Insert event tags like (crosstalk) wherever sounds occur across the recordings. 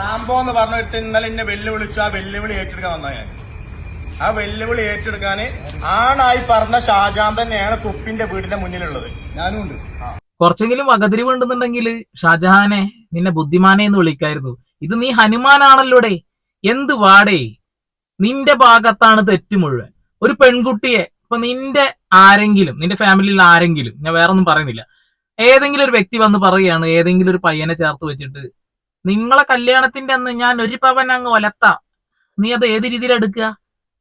Rambo എന്ന് പറഞ്ഞിട്ട് ഇന്നലെ എന്നെ വെല്ലുവിളിച്ചു ആ വെല്ലുവിളി ഏറ്റെടുക്കാൻ വന്ന ഞാൻ. ആ വെല്ലുവിളി ഏറ്റെടുക്കാന് ആണായി പറഞ്ഞ ഷാജാൻ തന്നെയാണ് തുപ്പിന്റെ വീടിന്റെ മുന്നിലുള്ളത്. ഞാനും ഉണ്ട്. കുറച്ചെങ്കിലും വകതിരിവ് ഉണ്ടെന്നുണ്ടെങ്കിൽ ഷാജഹാനെ നിന്നെ ബുദ്ധിമാനെ എന്ന് വിളിക്കായിരുന്നു. ഇത് നീ ഹനുമാനാണല്ലോടെ? എന്ത് വാടേ? നിന്റെ ഭാഗത്താണ് തെറ്റ് മുഴുവൻ. ഒരു പെൺകുട്ടിയെ ഇപ്പൊ നിന്റെ ആരെങ്കിലും നിന്റെ ഫാമിലിയിൽ ആരെങ്കിലും ഞാൻ വേറെ ഒന്നും പറയുന്നില്ല. ഏതെങ്കിലും ഒരു വ്യക്തി വന്ന് പറയുകയാണ് ഏതെങ്കിലും ഒരു പയ്യനെ ചേർത്ത് വെച്ചിട്ട് നിങ്ങളെ കല്യാണത്തിന്റെ അന്ന് ഞാൻ ഒരു പവൻ അങ്ങ് ഒലത്താം. നീ അത് ഏത് രീതിയിൽ എടുക്കുക?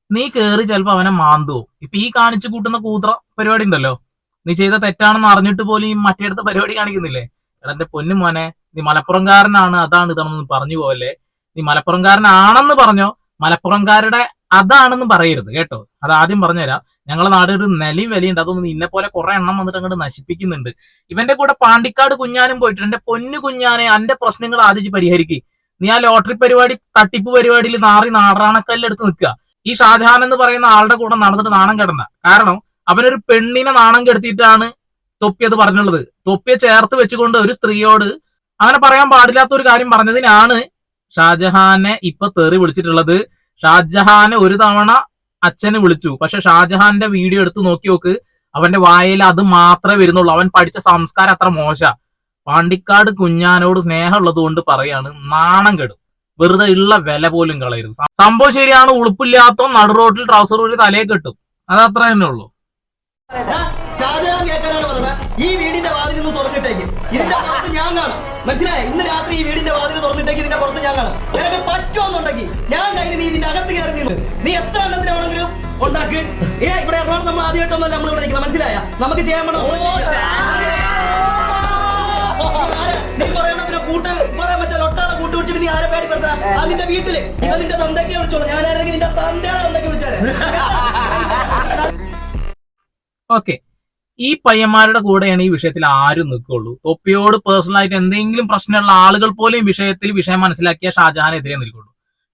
നീ കേറി ചിലപ്പോ അവനെ മാന്തുവോ? ഇപ്പൊ ഈ കാണിച്ചു കൂട്ടുന്ന കൂത്ര പരിപാടി ഉണ്ടല്ലോ. നീ ചെയ്ത തെറ്റാണെന്ന് അറിഞ്ഞിട്ട് പോലും ഈ മറ്റേടത്ത് പരിപാടി കാണിക്കുന്നില്ലേ? എടാ എന്റെ പൊന്നു മോനെ നീ മലപ്പുറംകാരനാണ് അതാണ് ഇതാണെന്ന് പറഞ്ഞു പോവല്ലേ നീ മലപ്പുറംകാരനാണെന്ന് പറഞ്ഞോ മലപ്പുറംകാരുടെ അതാണെന്ന് പറയരുത് കേട്ടോ. അത് ആദ്യം പറഞ്ഞുതരാം. ഞങ്ങളെ നാട് ഒരു നിലയും വിലയുണ്ട്. അതൊന്നും നിന്നെ പോലെ കുറെ എണ്ണം വന്നിട്ട് അങ്ങോട്ട് നശിപ്പിക്കുന്നുണ്ട്. ഇവന്റെ കൂടെ പാണ്ടിക്കാട് കുഞ്ഞാനും പോയിട്ടുണ്ട്. എന്റെ പൊന്നു കുഞ്ഞാനെ അന്റെ പ്രശ്നങ്ങൾ ആദ്യം പരിഹരിക്കുക നീ ആ ലോട്ടറി പരിപാടി തട്ടിപ്പ് പരിപാടിയിൽ നാറി നാടാണക്കല്ലെടുത്ത് നിൽക്കുക. ഈ ഷാജഹാൻ എന്ന് പറയുന്ന ആളുടെ കൂടെ നടന്നിട്ട് നാണം കെടണ്ട കാരണം അവനൊരു പെണ്ണിനെ നാണം കെടുത്തിയിട്ടാണ് തൊപ്പി അത് പറഞ്ഞുള്ളത്. തൊപ്പിയെ ചേർത്ത് വെച്ചുകൊണ്ട് ഒരു സ്ത്രീയോട് അങ്ങനെ പറയാൻ പാടില്ലാത്ത ഒരു കാര്യം പറഞ്ഞതിനാണ് ഷാജഹാനെ ഇപ്പൊ തെറി വിളിച്ചിട്ടുള്ളത്. ഷാജഹാനെ ഒരു തവണ അച്ഛന് വിളിച്ചു. പക്ഷെ ഷാജഹാന്റെ വീഡിയോ എടുത്ത് നോക്കി നോക്ക്. അവന്റെ വായിൽ അത് മാത്രമേ വരുന്നുള്ളൂ. അവൻ പഠിച്ച സംസ്കാരം അത്ര മോശ. പാണ്ടിക്കാട് കുഞ്ഞാനോട് സ്നേഹമുള്ളത് കൊണ്ട് പറയാണ് നാണം കെടും. വെറുതെ ഉള്ള വില പോലും കളയരുത്. സംഭവം ശരിയാണ് ഉളുപ്പില്ലാത്ത നടു റോട്ടിൽ ട്രൗസർ ഒരു തലയെ കെട്ടും. അത് അത്ര തന്നെ ഉള്ളൂ. ഷാജഹാൻ കേൾക്കാനാണ് പറഞ്ഞത്. ഈ വീടിന്റെ വാതിൽ നിന്ന് തുറന്നിട്ടേക്ക്. ഇതിന്റെ പുറത്ത് ഞാൻ കാണാം. മനസ്സിലായ? ഇന്ന് രാത്രി ഈ വീടിന്റെ വാതിൽ തുറന്നിട്ടേക്ക് ഇതിന്റെ പുറത്ത് ഞാൻ കാണാം. നിനക്ക് പറ്റുമെന്നുണ്ടെങ്കിൽ ഞാൻ കഴിഞ്ഞ നീ ഇതിന്റെ അകത്ത് കയറി നീ എത്ര എണ്ണത്തിന് വേണമെങ്കിലും ഉണ്ടാക്ക്. ഏ ഇവിടെ എറണാകുളം നമ്മൾ ആദ്യമായിട്ടൊന്നല്ല നമ്മൾ ഇവിടെ നിൽക്കണം മനസ്സിലായ? നമുക്ക് ചെയ്യാൻ വേണം നീ കുറെ എണ്ണത്തിന് കൂട്ട് പറയാൻ മറ്റേ ഒട്ടാളെ കൂട്ട് വിളിച്ചിട്ട് നീ ആരെ പേടിപ്പെടുത്താ? ആ നിന്റെ വീട്ടിൽ. ഇപ്പൊ നിന്റെ തന്തയ്ക്ക് വിളിച്ചോളൂ. ആരെങ്കിലും നിന്റെ തന്തയുടെ തന്തയ്ക്ക് വിളിച്ചാലേ ഓക്കെ. ഈ പയ്യന്മാരുടെ കൂടെയാണ് ഈ വിഷയത്തിൽ ആരും നിൽക്കുള്ളൂ തൊപ്പിയോട് പേഴ്സണലായിട്ട് എന്തെങ്കിലും പ്രശ്നമുള്ള ആളുകൾ പോലും വിഷയത്തിൽ വിഷയം മനസ്സിലാക്കിയ ഷാജഹാനെതിരെ നിൽക്കുള്ളൂ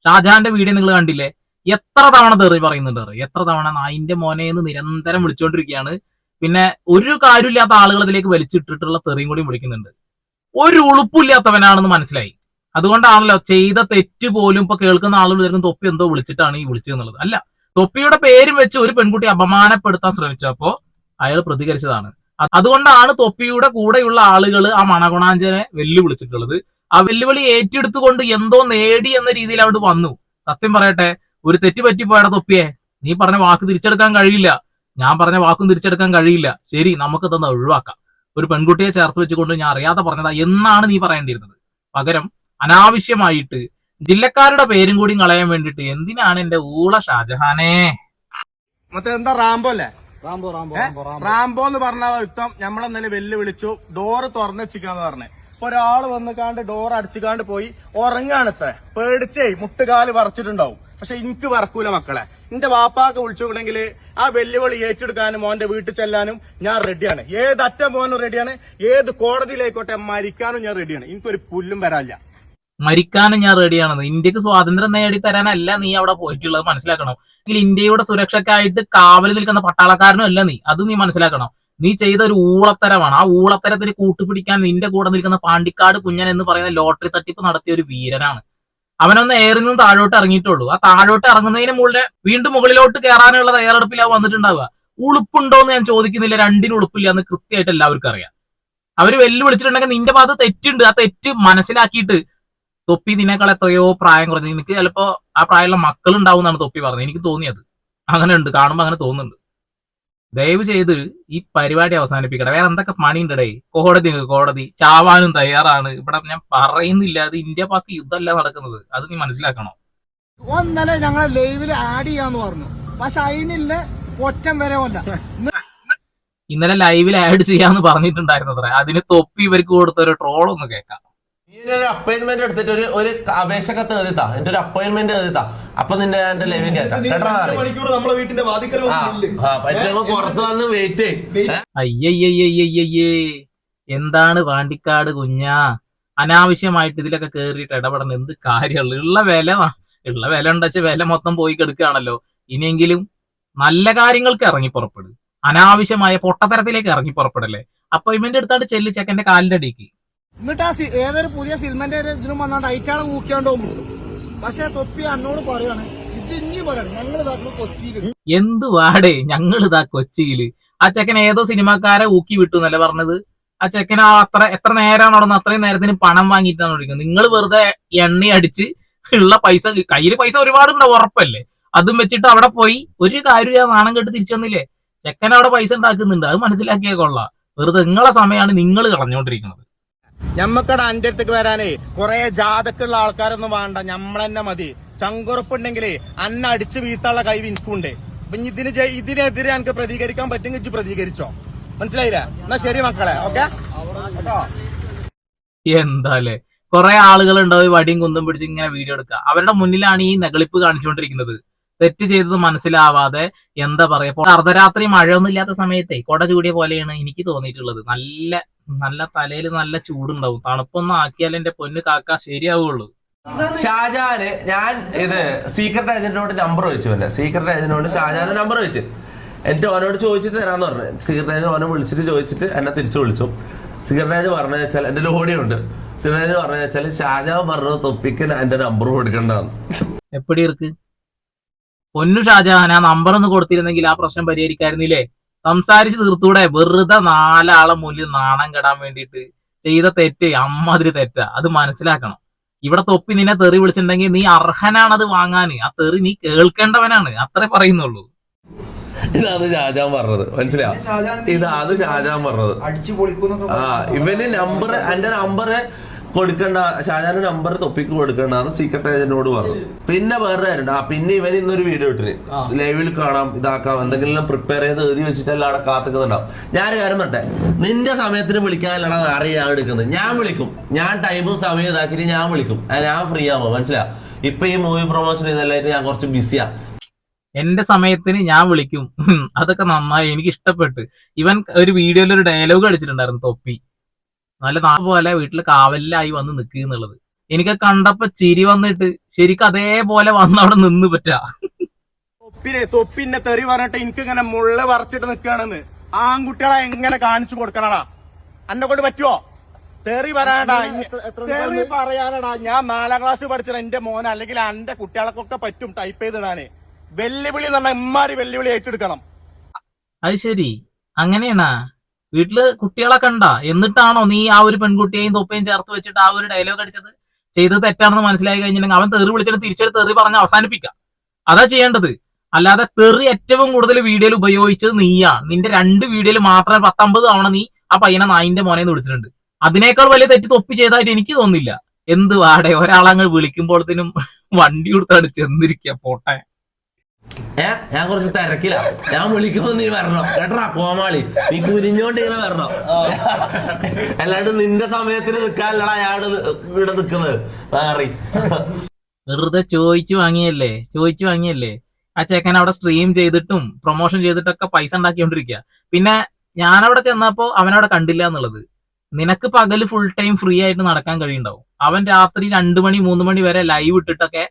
ഷാജഹാന്റെ വീഡിയോ നിങ്ങൾ കണ്ടില്ലേ? എത്ര തവണ തെറി പറയുന്നുണ്ട് എത്ര തവണ നായിന്റെ മോനെ എന്ന് നിരന്തരം വിളിച്ചുകൊണ്ടിരിക്കുകയാണ് പിന്നെ ഒരു കാര്യമില്ലാത്ത ആളുകൾ ഇതിലേക്ക് വലിച്ചിട്ടിട്ടുള്ള തെറിയും കൂടി വിളിക്കുന്നുണ്ട്. ഒരു ഉളുപ്പില്ലാത്തവനാണെന്ന് മനസ്സിലായി. അതുകൊണ്ടാണല്ലോ ചെയ്ത തെറ്റ് പോലും ഇപ്പൊ കേൾക്കുന്ന ആളുകൾ തൊപ്പി എന്തോ വിളിച്ചിട്ടാണ് ഈ വിളിച്ചതെന്നുള്ളത് അല്ല തൊപ്പിയുടെ പേരും വെച്ച് ഒരു പെൺകുട്ടി അപമാനപ്പെടുത്താൻ ശ്രമിച്ചപ്പോ അയാൾ പ്രതികരിച്ചതാണ്. അതുകൊണ്ടാണ് തൊപ്പിയുടെ കൂടെയുള്ള ആളുകൾ ആ മണകുണാഞ്ചനെ വെല്ലുവിളിച്ചിട്ടുള്ളത്. ആ വെല്ലുവിളി ഏറ്റെടുത്തുകൊണ്ട് എന്തോ നേടി എന്ന രീതിയിൽ അവിടെ വന്നു. സത്യം പറയട്ടെ ഒരു തെറ്റ് പോയട തൊപ്പിയെ. നീ പറഞ്ഞ വാക്ക് തിരിച്ചെടുക്കാൻ കഴിയില്ല. ഞാൻ പറഞ്ഞ വാക്കും തിരിച്ചെടുക്കാൻ കഴിയില്ല. ശരി നമുക്ക് തന്നെ ഒഴിവാക്കാം. ഒരു പെൺകുട്ടിയെ ചേർത്ത് വെച്ചുകൊണ്ട് ഞാൻ അറിയാതെ പറഞ്ഞതാ എന്നാണ് നീ പറയേണ്ടിയിരുന്നത്. പകരം അനാവശ്യമായിട്ട് ജില്ലക്കാരുടെ പേരും കൂടി കളയാൻ വേണ്ടിയിട്ട് എന്തിനാണ് എന്റെ ഊള ഷാജഹാനെ? മറ്റേ എന്താ റാംബോ അല്ലേ? റാംബോ എന്ന് പറഞ്ഞ യുദ്ധം നമ്മളെന്നലെ വെല്ലുവിളിച്ചു. ഡോറ് തുറന്ന് വെച്ചിക്കാന്ന് പറഞ്ഞേ. ഇപ്പൊ ഒരാൾ വന്നുകാണ്ട് ഡോർ അടിച്ചുകാണ്ട് പോയി ഉറങ്ങാണിത്തെ പേടിച്ചേ മുട്ടുകാൽ വറച്ചിട്ടുണ്ടാവും. പക്ഷെ എനിക്ക് വറക്കൂല മക്കളെ. എന്റെ വാപ്പാക്ക് വിളിച്ചുകൊണ്ടെങ്കിൽ ആ വെല്ലുവിളി ഏറ്റെടുക്കാനും മോന്റെ വീട്ടിൽ ചെല്ലാനും ഞാൻ റെഡിയാണ് ഏത് അറ്റം പോകാനും റെഡിയാണ് ഏത് കോടതിയിലായിക്കോട്ടെ മരിക്കാനും ഞാൻ റെഡിയാണ് എനിക്കൊരു പുല്ലും വരാനില്ല. മരിക്കാനും ഞാൻ റെഡിയാണെന്ന് ഇന്ത്യയ്ക്ക് സ്വാതന്ത്ര്യം നേടി തരാനല്ല നീ അവിടെ പോയിട്ടുള്ളത് മനസ്സിലാക്കണം? അല്ലെങ്കിൽ ഇന്ത്യയുടെ സുരക്ഷയ്ക്കായിട്ട് കാവലിൽ നിൽക്കുന്ന പട്ടാളക്കാരനും അല്ല നീ. അത് നീ മനസ്സിലാക്കണം? നീ ചെയ്ത ഒരു ഊളത്തരമാണ്. ആ ഊളത്തരത്തിന് കൂട്ടുപിടിക്കാൻ നിന്റെ കൂടെ നിൽക്കുന്ന പാണ്ടിക്കാട് കുഞ്ഞൻ എന്ന് പറയുന്ന ലോട്ടറി തട്ടിപ്പ് നടത്തിയ ഒരു വീരനാണ്. അവനൊന്ന് ഏറിൽ നിന്ന് താഴോട്ട് ഇറങ്ങിയിട്ടുള്ളൂ. ആ താഴോട്ട് ഇറങ്ങുന്നതിന് മുകളിലെ വീണ്ടും മുകളിലോട്ട് കയറാനുള്ള തയ്യാറെടുപ്പിലാവും വന്നിട്ടുണ്ടാവുക. ഉളുപ്പുണ്ടോ എന്ന് ഞാൻ ചോദിക്കുന്നില്ല. രണ്ടിന് ഉളുപ്പില്ല എന്ന് കൃത്യമായിട്ട് എല്ലാവർക്കും അറിയാം. അവർ വെല്ലുവിളിച്ചിട്ടുണ്ടെങ്കിൽ നിന്റെ ഭാഗത്ത് തെറ്റുണ്ട്. ആ തെറ്റ് മനസ്സിലാക്കിയിട്ട് തൊപ്പി നിന്നേക്കാൾ എത്രയോ പ്രായം കുറഞ്ഞു. എനിക്ക് ചിലപ്പോ ആ പ്രായമുള്ള മക്കൾ ഉണ്ടാവും എന്നാണ് തൊപ്പി പറഞ്ഞത്. എനിക്ക് തോന്നിയത്. അങ്ങനെ ഉണ്ട്. കാണുമ്പോ അങ്ങനെ തോന്നുന്നുണ്ട്. ദയവ് ചെയ്ത് ഈ പരിപാടി അവസാനിപ്പിക്കട്ടെ. വേറെ എന്തൊക്കെ പണിയുണ്ടടേ കോടതി കോടതി. ചാവാനും തയ്യാറാണ്. ഇവിടെ ഞാൻ പറയുന്നില്ല. അത് ഇന്ത്യ പാക്ക് യുദ്ധമല്ല നടക്കുന്നത്. അത് നീ മനസ്സിലാക്കണോ? ഒന്നലെ ഞങ്ങളെ ലൈവിൽ ആഡ് ചെയ്യാന്ന് പറഞ്ഞു. പക്ഷെ അതിനില്ല ഒറ്റം വരെ കൊല്ല ഇന്നലെ ലൈവിൽ ആഡ് ചെയ്യാന്ന് പറഞ്ഞിട്ടുണ്ടായിരുന്നത്ര. അതിന് തൊപ്പി ഇവർക്ക് കൊടുത്ത ഒരു ട്രോൾ ഒന്ന് കേൾക്കാം. ഒരു അപ്പോയിന്റ്മെന്റ് എടുത്തിട്ട് ഒരു ഒരു അപേക്ഷ കത്ത് എഴുതിത്താ എന്റെ ഒരു അപ്പോയിന്റ്മെന്റ് എഴുതിത്താ അപ്പൊ നിന്റെ എന്റെ ലൈവിൽ കേട്ടോ പുറത്ത് വന്ന് വെയിറ്റ് അയ്യയ്യയ്യയ്യയ്യേ എന്താണ് വാണ്ടിക്കാട് കുഞ്ഞാ? അനാവശ്യമായിട്ട് ഇതിലൊക്കെ കേറിയിട്ട് ഇടപെടണം. എന്ത് കാര്യമുള്ളു ഉള്ള വില ഉള്ള വില ഉണ്ടെച്ച വില മൊത്തം പോയി കെടുക്കുകയാണല്ലോ ഇനിയെങ്കിലും നല്ല കാര്യങ്ങൾക്ക് ഇറങ്ങി പുറപ്പെടും. അനാവശ്യമായ പൊട്ടത്തരത്തിലേക്ക് ഇറങ്ങി പുറപ്പെടല്ലേ. അപ്പോയിന്റ്മെന്റ് എടുത്താണ്ട് ചെല്ലി ചെക്കന്റെ കാലിന്റെ അടിക്ക് എന്നിട്ട് ആ ഏതൊരു പുതിയ സിനിമന്റെ ഒരു ഇതിനും വന്നാണ്ട് ഊക്കിയാണ്ടോ മുട്ടും. പക്ഷെ തൊപ്പി അന്നോട് പറയാണ് ഇനി പറയണം. ഞങ്ങൾ ഇതാക്കുന്നു കൊച്ചിയിൽ എന്ത് വാടേ ഞങ്ങൾ ഇതാ കൊച്ചിയിൽ. ആ ചെക്കൻ ഏതോ സിനിമാക്കാരെ ഊക്കി വിട്ടു എന്നല്ലേ പറഞ്ഞത്? ആ ചെക്കൻ ആ അത്ര എത്ര നേരമാണ് അവിടെ നിന്ന് അത്രയും നേരത്തിന് പണം വാങ്ങിയിട്ടാണ് ഓടിക്കുന്നത് നിങ്ങൾ വെറുതെ എണ്ണ അടിച്ച് ഉള്ള പൈസ കയ്യിൽ പൈസ ഒരുപാടുണ്ട് ഉറപ്പല്ലേ? അതും വെച്ചിട്ട് അവിടെ പോയി ഒരു കാര്യം നാണം കെട്ട് തിരിച്ചു വന്നില്ലേ ചെക്കൻ അവിടെ പൈസ ഉണ്ടാക്കുന്നുണ്ട്. അത് മനസ്സിലാക്കിയേ കൊള്ളാം. വെറുതെ നിങ്ങളെ സമയമാണ് നിങ്ങൾ കളഞ്ഞുകൊണ്ടിരിക്കുന്നത്. ഞമ്മക്കടെ അന്റെ അടുത്തേക്ക് വരാനേ കൊറേ ജാതക്കുള്ള ആൾക്കാരൊന്നും വേണ്ട. ഞമ്മളെന്നെ മതി. ചങ്കുറപ്പുണ്ടെങ്കിലേ അന്ന അടിച്ചു വീത്താനുള്ള കൈ എനിക്കുണ്ട്. അപ്പൊ ഇതിന് ഇതിനെതിരെ എനിക്ക് പ്രതികരിക്കാൻ പറ്റുമെങ്കിൽ ഇജ്ജ് പ്രതികരിച്ചോ. മനസ്സിലായില്ലേ? എന്നാ ശരി മക്കളെ. ഓക്കെ? എന്താലേ കുറെ ആളുകൾ ഉണ്ടാവും വടിയും കുന്തം പിടിച്ച് ഇങ്ങനെ വീഡിയോ എടുക്കുക. അവരുടെ മുന്നിലാണ് ഈ നെഗളിപ്പ് കാണിച്ചുകൊണ്ടിരിക്കുന്നത്. തെറ്റ് ചെയ്തത് മനസ്സിലാവാതെ എന്താ പറയാ അർദ്ധരാത്രി മഴയൊന്നും ഇല്ലാത്ത സമയത്തെ കൊട ചൂടിയ പോലെയാണ് എനിക്ക് തോന്നിയിട്ടുള്ളത്. നല്ല നല്ല തലയിൽ നല്ല ചൂടുണ്ടാവും. തണുപ്പൊന്നും ആക്കിയാൽ എന്റെ പൊന്ന് കാക്ക ശരിയാവുള്ളൂ. ഷാജാന് ഞാൻ ഇത് സീക്രട്ട് ഏജന്റിനോട് നമ്പർ ചോദിച്ചു അല്ലെ സീക്രട്ട് ഏജന്റിനോട് ഷാജാന് നമ്പർ ചോദിച്ചു. എന്റെ ഓനോട് ചോദിച്ചിട്ട് തരാന്ന് പറഞ്ഞു. സീക്രട്ട് ഏജന്റ് ഓനെ വിളിച്ചിട്ട് ചോദിച്ചിട്ട് എന്നെ തിരിച്ചു വിളിച്ചു. സീക്രട്ട് ഏജ് പറഞ്ഞു വെച്ചാൽ എന്റെ ലോഡിയുണ്ട് സീക്രട്ട് ഏജ് പറഞ്ഞു വെച്ചാൽ ഷാജാൻ പറഞ്ഞു തൊപ്പിക്ക് എന്റെ നമ്പർ കൊടുക്കണ്ടെന്ന്. എപ്പടി ഇർക്ക് പൊന്നു ഷാജഹാൻ ആ നമ്പർ ഒന്ന് കൊടുത്തിരുന്നെങ്കിൽ ആ പ്രശ്നം പരിഹരിക്കായിരുന്നില്ലേ? സംസാരിച്ച് തീർത്തൂടെ? വെറുതെ നാലാളെ മുന്നിൽ നാണം കെടാൻ വേണ്ടിയിട്ട് ചെയ്ത തെറ്റ് അമ്മാതിരി തെറ്റാ. അത് മനസ്സിലാക്കണം. ഇവിടെ തൊപ്പി നിന്നെ തെറി വിളിച്ചിട്ടുണ്ടെങ്കിൽ നീ അർഹനാണത് അത് വാങ്ങാന് ആ തെറി നീ കേൾക്കേണ്ടവനാണ്. അത്രേ പറയുന്നുള്ളൂ. ഇതാണ് ഷാജാൻ പറഞ്ഞത്. മനസ്സിലാ ഇതാണ് ഷാജാൻ പറഞ്ഞത്. അടിച്ചു പൊളിക്കുന്നൊക്കെ ആ ഇവന് നമ്പർ എന്റെ നമ്പർ കൊടുക്കണ്ട ഷാജാന്റെ നമ്പർ തൊപ്പിക്ക് കൊടുക്കണ്ടെന്ന് സീക്രട്ട് ഏജന്റിനോട് പറഞ്ഞു. പിന്നെ വേറെ ആരുണ്ട് ആ പിന്നെ ഇവൻ ഇന്നൊരു വീഡിയോ ഇട്ടിന്. ലൈവിൽ കാണാം ഇതാക്കാം എന്തെങ്കിലും പ്രിപ്പയർ ചെയ്ത് എഴുതി വെച്ചിട്ടല്ല അവിടെ കാത്തുക്കുന്നുണ്ടാവും. ഞാൻ ഒരു കാര്യം പറഞ്ഞെ നിന്റെ സമയത്തിന് വിളിക്കാനല്ലടാ അറിയാൻ ഞാൻ എടുക്കുന്നത്. ഞാൻ വിളിക്കും. ഞാൻ ടൈമും സമയം ഇതാക്കിയിട്ട് ഞാൻ വിളിക്കും. ഞാൻ ഫ്രീ ആവുമോ മനസ്സിലാ ഇപ്പൊ ഈ മൂവി പ്രൊമോഷൻ ഇതെല്ലാം ഞാൻ കുറച്ച് ബിസിയാ എന്റെ സമയത്തിന് ഞാൻ വിളിക്കും. അതൊക്കെ നന്നായി എനിക്ക് ഇഷ്ടപ്പെട്ട് ഇവൻ ഒരു വീഡിയോയിൽ ഒരു ഡയലോഗ് അടിച്ചിട്ടുണ്ടായിരുന്നു തൊപ്പി. നല്ല നാ പോലെ വീട്ടിൽ കാവലിലായി വന്ന് നിൽക്കുക എന്നുള്ളത്. എനിക്ക് കണ്ടപ്പോ ചിരി വന്നിട്ട് ശരിക്കും അതേപോലെ വന്ന് അവിടെ നിന്ന് പറ്റാ. തൊപ്പിനെ തൊപ്പിന്റെ തെറി പറഞ്ഞിട്ട് എനിക്ക് ഇങ്ങനെ മുള്ള വറച്ചിട്ട് നിൽക്കുകയാണെന്ന് ആൺകുട്ടികളെ എങ്ങനെ കാണിച്ചു കൊടുക്കണടാ? എന്നെ കൊണ്ട് പറ്റുമോ തെറി പറയാനടാ തെറി പറയാനടാ. ഞാൻ നാലാം ക്ലാസ് പഠിച്ചത് എന്റെ മോൻ അല്ലെങ്കിൽ എന്റെ കുട്ടികൾക്കൊക്കെ പറ്റും ടൈപ്പ് ചെയ്തിടാന്. വെല്ലുവിളി എന്ന് പറഞ്ഞാൽ ഇമ്മാരി വെല്ലുവിളി ഏറ്റെടുക്കണം. അത് ശരി. അങ്ങനെയാണാ? വീട്ടിൽ കുട്ടികളൊക്കെ ഉണ്ടാ എന്നിട്ടാണോ നീ ആ ഒരു പെൺകുട്ടിയെയും തൊപ്പയും ചേർത്ത് വെച്ചിട്ട് ആ ഒരു ഡയലോഗ് അടിച്ചത്? ചെയ്തത് തെറ്റാണെന്ന് മനസ്സിലായി കഴിഞ്ഞിട്ടുണ്ടെങ്കിൽ അവൻ തെറി വിളിച്ചിട്ട് തിരിച്ചൊരു തെറി പറഞ്ഞ് അവസാനിപ്പിക്കാം അതാ ചെയ്യേണ്ടത്. അല്ലാതെ തെറി ഏറ്റവും കൂടുതൽ വീഡിയോയിൽ ഉപയോഗിച്ചത് നീയാണ്. നിന്റെ രണ്ട് വീഡിയോയിൽ മാത്രമേ പത്തമ്പത് തവണ നീ ആ പയ്യനെ നായിന്റെ മോനെ വിളിച്ചിട്ടുണ്ട്. അതിനേക്കാൾ വലിയ തെറ്റ് തൊപ്പി ചെയ്തായിട്ട് എനിക്ക് തോന്നില്ല എന്ത് വാടെ ഒരാളങ്ങ് വിളിക്കുമ്പോഴത്തേനും വണ്ടി കൊടുത്താണ് ചെന്നിരിക്കുക. പോട്ടെ. ഏ? ഞാൻ കുറച്ച് തിരക്കില്ല ഞാൻ വിളിക്കുമ്പോ നീ വരണം. കേട്ടാ കോമാളി നീ കുരിഞ്ഞോണ്ട് ഇങ്ങനെ വരണം. അല്ലാണ്ട് നിന്റെ സമയത്തിന് നിക്കാല്ലടാ ഞാൻ ഇവിടെ നിക്കുന്നത്. മാറി. വെറുതെ ചോദിച്ചു വാങ്ങിയല്ലേ? ചോദിച്ചു വാങ്ങിയല്ലേ? ആ ചേക്കൻ അവിടെ സ്ട്രീം ചെയ്തിട്ടും പ്രൊമോഷൻ ചെയ്തിട്ടൊക്കെ പൈസ ഉണ്ടാക്കിക്കൊണ്ടിരിക്കുക പിന്നെ ഞാനവിടെ ചെന്നപ്പോ അവനവിടെ കണ്ടില്ല എന്നുള്ളത്. നിനക്ക് പകൽ ഫുൾ ടൈം ഫ്രീ ആയിട്ട് നടക്കാൻ കഴിയുണ്ടാവും അവൻ രാത്രി രണ്ടു മണി മൂന്ന് മണി വരെ ലൈവ് ഇട്ടിട്ടൊക്കെ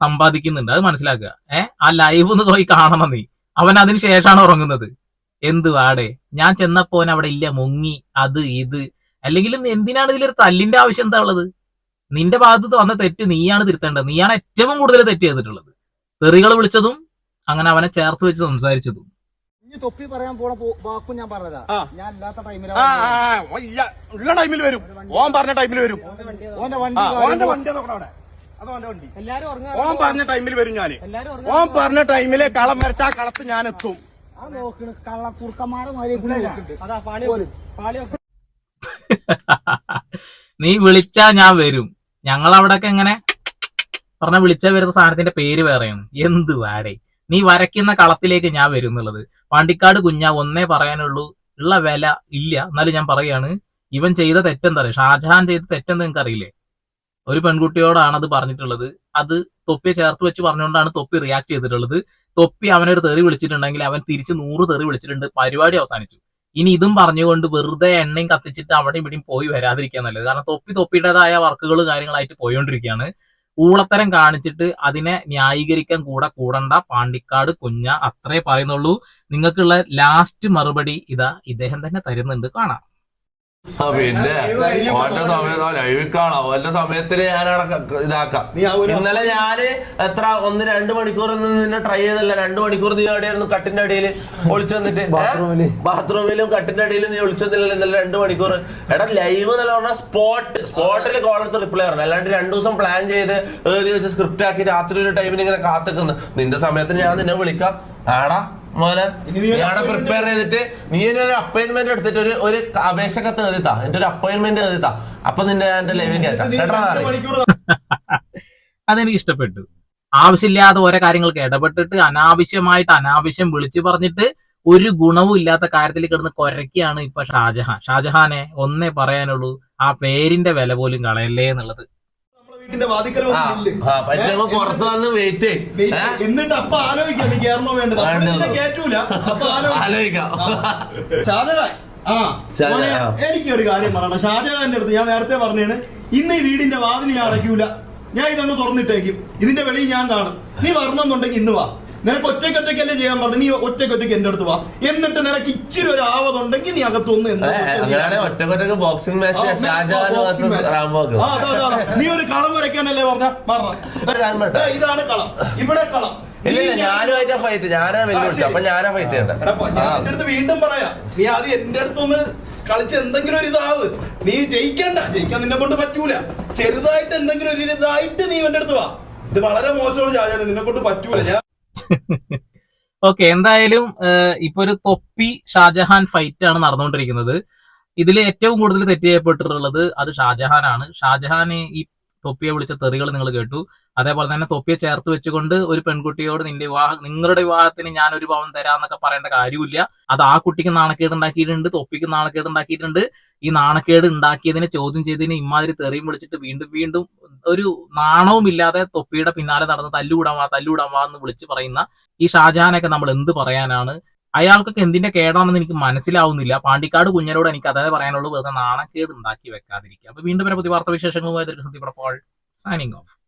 സമ്പാദിക്കുന്നുണ്ട്. അത് മനസ്സിലാക്കുക. ഏ? ആ ലൈവ് ഒന്ന് പോയി കാണണം നീ. അവൻ അതിന് ശേഷമാണ് ഉറങ്ങുന്നത്. എന്ത് വാടേ? ഞാൻ ചെന്നപ്പോൻ അവിടെ ഇല്ല. മുങ്ങി. അത് ഇത്. അല്ലെങ്കിൽ എന്തിനാണ് ഇതിലൊരു തല്ലിന്റെ ആവശ്യം എന്താ ഉള്ളത്? നിന്റെ ഭാഗത്ത് വന്ന തെറ്റ് നീയാണ് തിരുത്തേണ്ടത്. നീയാണ് ഏറ്റവും കൂടുതൽ തെറ്റ് ചെയ്തിട്ടുള്ളത്. തെറികൾ വിളിച്ചതും അങ്ങനെ അവനെ ചേർത്ത് വെച്ച് സംസാരിച്ചതും. ഇനി തൊപ്പി പറയാൻ പോണ വാക്കും ഞാൻ പറഞ്ഞതാ. ഞാൻ ഇല്ലാത്ത ടൈമിൽ ഉള്ള ടൈമിൽ വരും. ഓൻ പറഞ്ഞ ടൈമിൽ വരും. ഓന്റെ വണ്ടി ഓന്റെ വണ്ടി നോക്കണം അവിടെ. വണ്ടി ഓൻ പറഞ്ഞ ടൈമിൽ വരും ഞാൻ. ഓം പറഞ്ഞ ടൈമിൽ കളം വരച്ച ആ കളത്ത് ഞാൻ എത്തും. (laughs) നീ വിളിച്ചാ ഞാൻ വരും. ഞങ്ങൾ അവിടെയൊക്കെ എങ്ങനെ? പറഞ്ഞ വിളിച്ചാ വരുന്ന സാധനത്തിന്റെ പേര് വേറെയാണ്. എന്ത് വാടേ. നീ വരയ്ക്കുന്ന കളത്തിലേക്ക് ഞാൻ വരും എന്നുള്ളത്. പാണ്ടിക്കാട് കുഞ്ഞ ഒന്നേ പറയാനുള്ളൂ. ഉള്ള വില ഇല്ല. എന്നാലും ഞാൻ പറയാണ്. ഇവൻ ചെയ്ത തെറ്റെന്താ അറിയാം? ഷാജഹാൻ ചെയ്ത തെറ്റെന്ന് നിങ്ങൾക്ക് അറിയില്ലേ ഒരു പെൺകുട്ടിയോടാണ് അത് പറഞ്ഞിട്ടുള്ളത്. അത് തൊപ്പിയെ ചേർത്ത് വെച്ച് പറഞ്ഞുകൊണ്ടാണ് തൊപ്പി റിയാക്ട് ചെയ്തിട്ടുള്ളത്. തൊപ്പി അവനൊരു തെറി വിളിച്ചിട്ടുണ്ടെങ്കിൽ അവൻ തിരിച്ച് നൂറ് തെറി വിളിച്ചിട്ടുണ്ട്. പരിപാടി അവസാനിച്ചു. ഇനി ഇതും പറഞ്ഞുകൊണ്ട് വെറുതെ എണ്ണയും കത്തിച്ചിട്ട് അവിടെ ഇവിടെയും പോയി വരാതിരിക്കാൻ നല്ലത്. കാരണം തൊപ്പി തൊപ്പിയുടേതായ വർക്കുകൾ കാര്യങ്ങളായിട്ട് പോയോണ്ടിരിക്കുകയാണ്. ഊളത്തരം കാണിച്ചിട്ട് അതിനെ ന്യായീകരിക്കാൻ കൂടെ കൂടണ്ട. പാണ്ടിക്കാട് കുഞ്ഞ അത്രേ പറയുന്നുള്ളൂ. നിങ്ങൾക്കുള്ള ലാസ്റ്റ് മറുപടി ഇതാ ഇദ്ദേഹം തന്നെ തരുന്നുണ്ട്. കാണാം. പിന്നെ. ഓന്റെ സമയത്ത് ലൈവിൽ കാണാം. ഓന്റെ സമയത്തിന് ഞാൻ ഇതാക്കാം. നീ ഇന്നലെ ഞാൻ എത്ര ഒന്ന് രണ്ട് മണിക്കൂർ നിന്ന് ട്രൈ ചെയ്തല്ല രണ്ട് മണിക്കൂർ നീ എവിടെയായിരുന്നു? കട്ടിന്റെ അടിയിൽ ഒളിച്ചു വന്നിട്ട്. ബാത്റൂമിലും. കട്ടിന്റെ അടിയിൽ നീ ഒളിച്ചു വന്നില്ലല്ലോ ഇന്നലെ രണ്ട് മണിക്കൂർ. എടാ ലൈവ് എന്നല്ല പറഞ്ഞാൽ സ്പോട്ട്. സ്പോട്ടിൽ കോളത്ത് റിപ്ലൈ പറഞ്ഞു. അല്ലാണ്ട് രണ്ടു ദിവസം പ്ലാൻ ചെയ്ത് ഏറി വെച്ച് സ്ക്രിപ്റ്റ് ആക്കി രാത്രി ഒരു ടൈമിന് ഇങ്ങനെ കാത്തുക്കുന്നു. നിന്റെ സമയത്തിന് ഞാൻ നിന്നെ വിളിക്കാം. ആടാ. മോനെ നീയാടെ പ്രിപ്പയർ ചെയ്തിട്ട് നീ എന്നെ ഒരു അപ്പോയിന്റ്മെന്റ് എടുത്തിട്ട് ഒരു ഒരു അപേക്ഷ കത്ത് എഴുതിത്താ എന്റെ ഒരു അപ്പോയിന്റ്മെന്റ് എഴുതിത്താ അപ്പൊ നിന്റെ എന്റെ ലൈവിൽ കേൾക്കാം. കേട്ടോ അതെനിക്ക് ഇഷ്ടപ്പെട്ടു ആവശ്യമില്ലാതെ ഓരോ കാര്യങ്ങൾക്ക് ഇടപെട്ടിട്ട് അനാവശ്യമായിട്ട് അനാവശ്യം വിളിച്ചു പറഞ്ഞിട്ട് ഒരു ഗുണവും ഇല്ലാത്ത കാര്യത്തിൽ കിടന്ന് കൊരക്കുകയാണ് ഇപ്പൊ ഷാജഹാൻ. ഷാജഹാനെ ഒന്നേ പറയാനുള്ളൂ ആ പേരിന്റെ വില പോലും കളയല്ലേ എന്നുള്ളത്. വീടിന്റെ വാതിക്കൽ പറ്റുമ്പോ പുറത്ത് വന്ന് വെയിറ്റ്. എന്നിട്ട് അപ്പൊ ആലോചിക്കാം നീ കയറണോ വേണ്ടത്? കേറ്റൂല. അപ്പൊ ആലോചിക്കാം. ഷാജഹാൻ ആ. എനിക്കൊരു കാര്യം പറയണം. ഷാജഹാന്റെ അടുത്ത് ഞാൻ നേരത്തെ പറഞ്ഞാണ് ഇന്ന് ഈ വീടിന്റെ വാതിൽ ഞാൻ അടയ്ക്കൂല. ഞാൻ ഇതങ്ങ് തുറന്നിട്ടേക്കും. ഇതിന്റെ വെളിയിൽ ഞാൻ കാണും. നീ വരണമെന്നുണ്ടെങ്കിൽ ഇന്ന് വാ. നിനക്ക് ഒറ്റയ്ക്ക് ഒറ്റയ്ക്കല്ലേ ചെയ്യാൻ പറഞ്ഞു? നീ ഒറ്റയ്ക്ക് ഒറ്റയ്ക്ക് എന്റെ അടുത്ത് വാ. എന്നിട്ട് നിനക്ക് ഇച്ചിരി ഒരു ആവതുണ്ടെങ്കിൽ നീ അകത്തൊന്ന് ഒറ്റക്കൊറ്റക്ക് ബോക്സിംഗ് മാച്ച്. നീ ഒരു കളം വരയ്ക്കാനല്ലേ പറഞ്ഞ? ഇതാണ് കളം. ഇവിടെ കളം. ഫൈറ്റ് ഞാനാ അപ്പൊ ഞാനാ ഫൈറ്റ് ചെയ്യണ്ട അടുത്ത് വീണ്ടും പറയാ. നീ അത് എന്റെ അടുത്തൊന്ന് കളിച്ച് എന്തെങ്കിലും ഒരു ഇതാവ്. നീ ജയിക്കണ്ട. ജയിക്കാൻ നിന്നെ കൊണ്ട് പറ്റൂല. ചെറുതായിട്ട് എന്തെങ്കിലും ഒരു ഇതായിട്ട് നീ എന്റെ അടുത്ത് വാ. ഇത് വളരെ മോശമാണ് ചാചാരം നിന്നെ കൊണ്ട് പറ്റൂല. ഞാൻ (laughs) ഓക്കെ എന്തായാലും ഇപ്പൊ ഒരു തൊപ്പി ഷാജഹാൻ ഫൈറ്റ് ആണ് നടന്നുകൊണ്ടിരിക്കുന്നത്. ഇതിൽ ഏറ്റവും കൂടുതൽ തെറ്റ് ചെയ്യപ്പെട്ടിട്ടുള്ളത് അത് ആണ് ഷാജഹാൻ ഈ തൊപ്പിയെ വിളിച്ച തെറികൾ നിങ്ങൾ കേട്ടു. അതേപോലെ തന്നെ തൊപ്പിയെ ചേർത്ത് വെച്ചുകൊണ്ട് ഒരു പെൺകുട്ടിയോട് നിന്റെ വിവാഹം നിങ്ങളുടെ വിവാഹത്തിന് ഞാൻ ഒരു പവൻ തരാന്നൊക്കെ പറയേണ്ട കാര്യമില്ല അത് ആ കുട്ടിക്ക് നാണക്കേട് ഉണ്ടാക്കിയിട്ടുണ്ട് തൊപ്പിക്ക് നാണക്കേട് ഉണ്ടാക്കിയിട്ടുണ്ട്. ഈ നാണക്കേട് ഉണ്ടാക്കിയതിനെ ചോദ്യം ചെയ്തതിന് ഇമാതിരി തെറിയും വിളിച്ചിട്ട് വീണ്ടും വീണ്ടും ഒരു നാണവും ഇല്ലാതെ തൊപ്പിയുടെ പിന്നാലെ നടന്ന് തല്ലുകൂടാൻ വാ തല്ലുകൂടാൻ വാ എന്ന് വിളിച്ച് പറയുന്ന ഈ ഷാജഹാനൊക്കെ നമ്മൾ എന്ത് പറയാനാണ്? അയാൾക്കൊക്കെ എന്തിന്റെ കേടാണെന്ന് എനിക്ക് മനസ്സിലാവുന്നില്ല. പാണ്ടിക്കാട് കുഞ്ഞനോട് എനിക്ക് അതേ പറയാനുള്ളൂ വെറുതെ നാണക്കേട് ഉണ്ടാക്കി വെക്കാതിരിക്കുക. അപ്പൊ വീണ്ടും വരെ പുതിയ വാർത്താ വിശേഷങ്ങളുമായി സത്യപ്രപ്പോൾ സൈനിങ് ഓഫ്